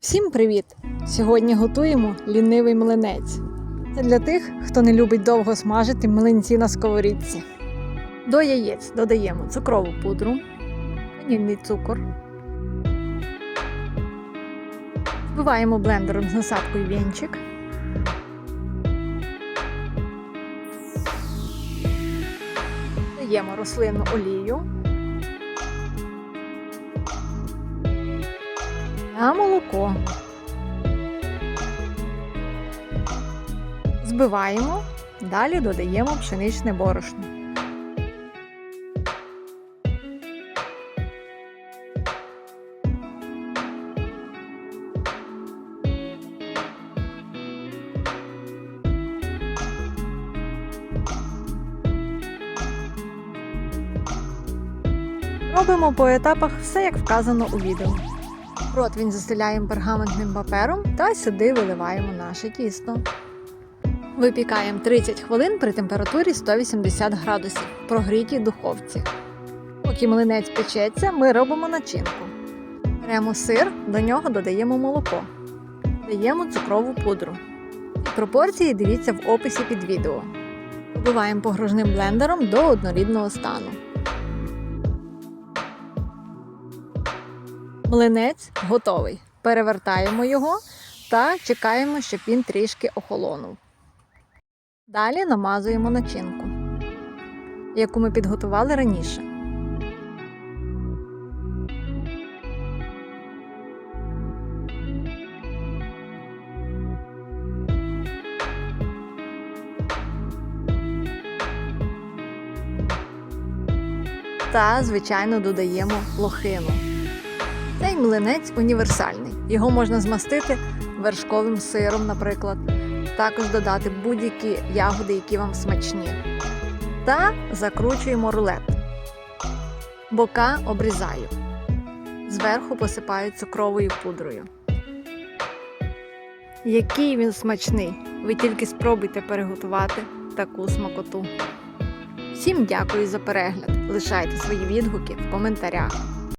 Всім привіт! Сьогодні готуємо лінивий млинець. Це для тих, хто не любить довго смажити млинці на сковорідці. До яєць додаємо цукрову пудру, ванільний цукор. Збиваємо блендером з насадкою вінчик. Даємо рослинну олію. А молоко. Збиваємо, далі додаємо пшеничне борошно. Робимо по етапах все як вказано у відео. Противень застеляємо пергаментним папером та сюди виливаємо наше тісто. Випікаємо 30 хвилин при температурі 180 градусів в прогрітій духовці. Поки млинець печеться, ми робимо начинку. Беремо сир, до нього додаємо молоко. Даємо цукрову пудру. Пропорції дивіться в описі під відео. Вбиваємо погружним блендером до однорідного стану. Млинець готовий. Перевертаємо його та чекаємо, щоб він трішки охолонув. Далі намазуємо начинку, яку ми підготували раніше. Та, звичайно, додаємо лохину. Цей млинець універсальний. Його можна змастити вершковим сиром, наприклад. Також додати будь-які ягоди, які вам смачні. Та закручуємо рулет. Бока обрізаю. Зверху посипаю цукровою пудрою. Який він смачний! Ви тільки спробуйте переготувати таку смакоту. Всім дякую за перегляд. Лишайте свої відгуки в коментарях.